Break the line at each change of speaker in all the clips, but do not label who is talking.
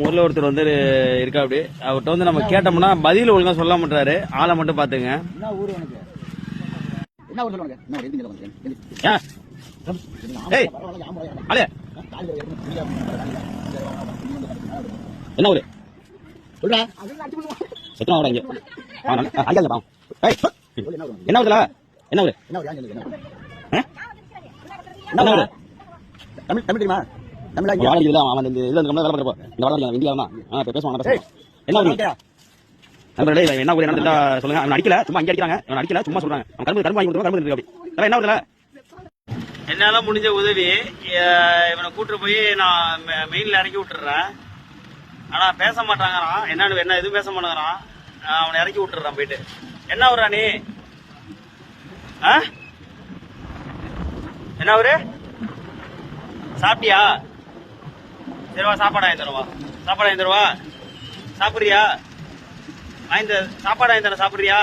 ஊர்ல ஒருத்தர் வந்து இருக்கா அப்படி அவர்கிட்ட வந்து நம்ம கேட்டோம்னா பதில் ஒழுங்கா சொல்ல மாட்டாரு ஆளை மட்டும் பாத்துங்க.
என்ன ஊர் சொல்றா.
சத்தமா வர இங்க. என்ன ஊருல? என்ன ஊரு?
என்ன ஊரு? தமிழ் தமிழ் தெரியுமா? தமிழா
இதுல அவன் இந்த இதுல இந்த வேலை பார்க்கறப்போ இந்த இந்தியா தான் ஆ பேசுவாங்க என்ன நீ? நண்பர்களே என்ன ஊரு என்ன சொல்லுங்க. அவன் அடிக்கல சும்மா அங்க அடிக்கிறாங்க. அவன் அடிக்கல சும்மா சொல்றாங்க. அவன் கரும்பு கரும்பு வாங்கி கரும்பு இருக்கு அப்படி. என்ன ஊர்ல? என்னால முடிஞ்ச உதவி இவனை கூட்டு போய் நான் மெ- மெயின்ல இறக்கி விட்டுறேன். ஆனா பேச மாட்டாங்கறான். என்னன்னு என்ன எதுவும் பேச மாட்டேங்கிறான். நான் அவனை இறக்கி விட்டுறேன் போயிட்டு. என்ன ஊரா நீ? ஆ? என்ன ஊரு? சாப்பிட்டியா? சரிவா சாப்பாடு வாங்கி தருவா சாப்பாடு வாங்கி தருவா சாப்பிட்றியா? வாங்கி தர சாப்பாடு வாங்கி தர சாப்பிட்றியா?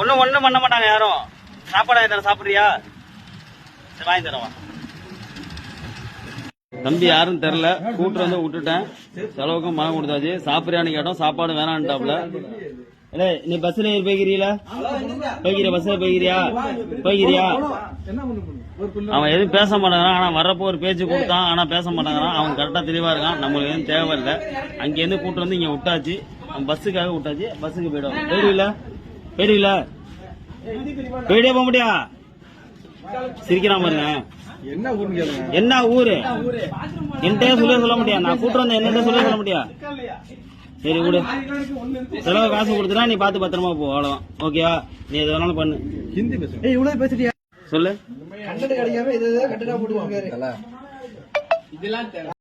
ஒன்றும் ஒன்றும் பண்ண மாட்டாங்க யாரும். சாப்பாடு வாங்கி தர சாப்பிட்றியா? சரி வாங்கி தரவா தம்பி யாரும் தெரில கூட்டு வந்து விட்டுட்டேன். செலவுக்கும் மனம் கொடுத்தாச்சு. சாப்பிட்றியான்னு கேட்டோம். சாப்பாடு வேணான்ட்டாப்ல. இல்லை நீ பஸ்ல ஏறி போய்க்கிறீல போய்க்கிறியா பஸ்ல போய்க்கிறியா போய்க்கிறியா அவன் எதுவும் பேச மாட்டேங்கிறான். ஆனா வர்றப்போ ஒரு பேச்சு கொடுத்தான். ஆனா பேச மாட்டேங்கிறான். அவன் கரெக்டா தெளிவா இருக்கான். நம்மளுக்கு எதுவும் தேவையில்லை. அங்கேருந்து கூட்டு வந்து இங்க விட்டாச்சு. அவன் பஸ்ஸுக்காக விட்டாச்சு. பஸ்ஸுக்கு போயிடும் போயிடுவில போயிடுவில போயிட்டே போக முடியா சிரிக்கிறான் பாருங்க.
என்ன கேளுங்க.
என்ன ஊரு? என்கிட்ட சொல்ல சொல்ல முடியா நான் கூட்டு வந்த என்ன சொல்ல சொல்ல முடியா சரி விடு. செலவு காசு கொடுத்துட்டா நீ பார்த்து பத்திரமா போ அவ்வளவுதான். ஓகேவா நீ எது வேணாலும் பண்ணு.
ஹிந்தி பேசுங்க
ஏய் இவ்வளவு பேசிட்டியா?
சொல்லு.
கண்டன கிடைக்காம இது கண்டனா போட்டு